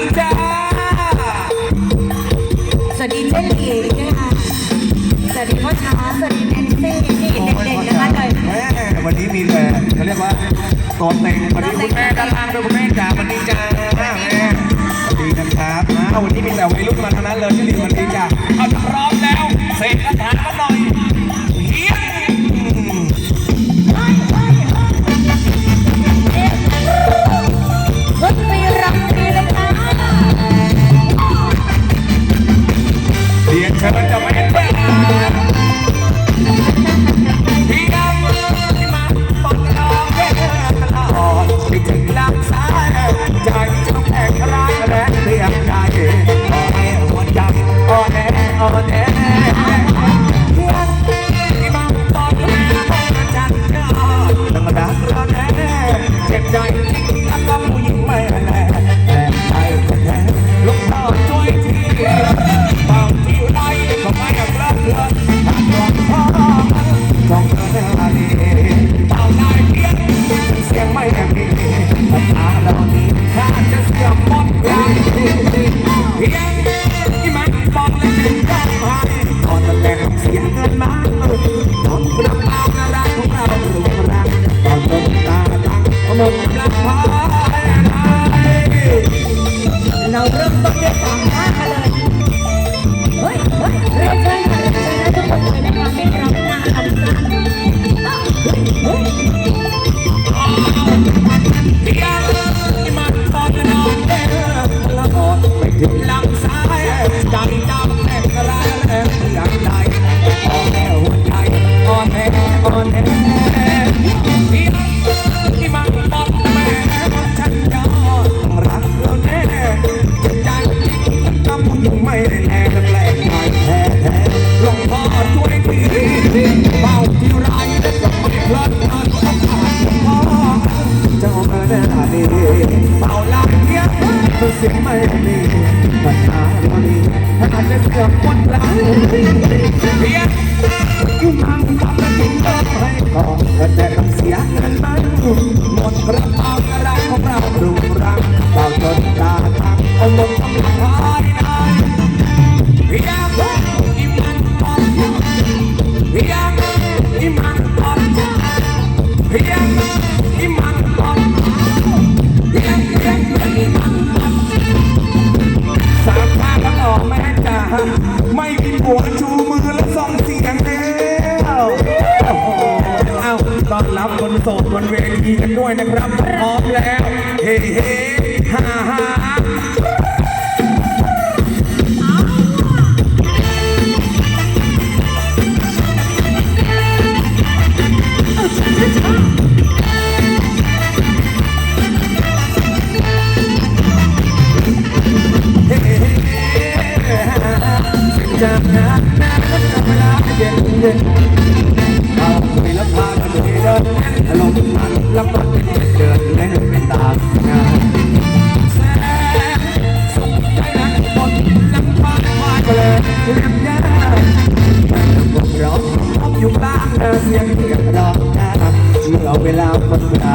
ญจ้า สวัสดีเจนนี่นะคะ สวัสดีพ่อช้าสวัสดีแอนซี่นี่เด็กๆนะคะเลยแม่วันนี้มีแต่เขาเรียกว่าตัวเต็งวันนี้คุณแม่ด้านล่างด้วยคุณแม่จ๋าวันนี้จ้าแม่สวัสดีนะครับอ้าววันนี้มีแต่วัยรุ่นมาทั้งนั้นเลยที่ดีวันนี้จ้าเอาถ้าพร้อมแล้วเสกคาถา เสี เจ้ามาหน้าดีเป่าลำเงี้ยตัวเสียงไม่ดีปัญหาเราดีถ้าอาจจะเสื่อมหมดแล้วเพียงยิ่งทำทำแล้ถึงเลิกให้ก่อนแต่ต้องเสียเงินมันหมดกระเป๋ากระไรของเราดูรังเป่าจนตาทางเอาลงทำลายได้เพียงที่มันตอนเพียงที่มันตอนเพียงที่มัน โสดบนเวทีกันด้วยนะครับพร้อมแล้ว เฮ้เฮ้ฮ่าฮ่าจากนั้นนะเวลาเย็นเย็น เราคุยแล้วพากันเดินลมพัดแล้วมันเดินเล่นเปตามงานแสนสุขใจนักบนลำพาควาเลยเรียบยากพวกเราพบอยู่บ้านเสียงเรียกร้องนะเมื่อเวลาคนลา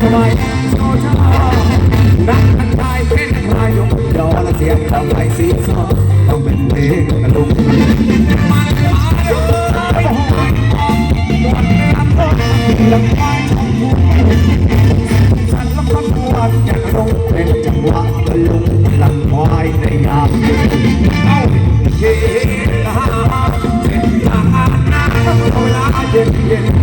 ทำไมโชว์ชะลอรักมันตายเป็นใครยกยอและเสียงทำให้สีสอต้องเป็นเพลงกันลุกมันมาโยนไปหอยวันนี้ทำรถลำไส้ชมพูฉันลำคำควรอยากลงเป็นจังหวะตะลุงลำควายในยามเอ้าเย่ฮ่าเส้นทางหน้าเวลาเย็นเย็น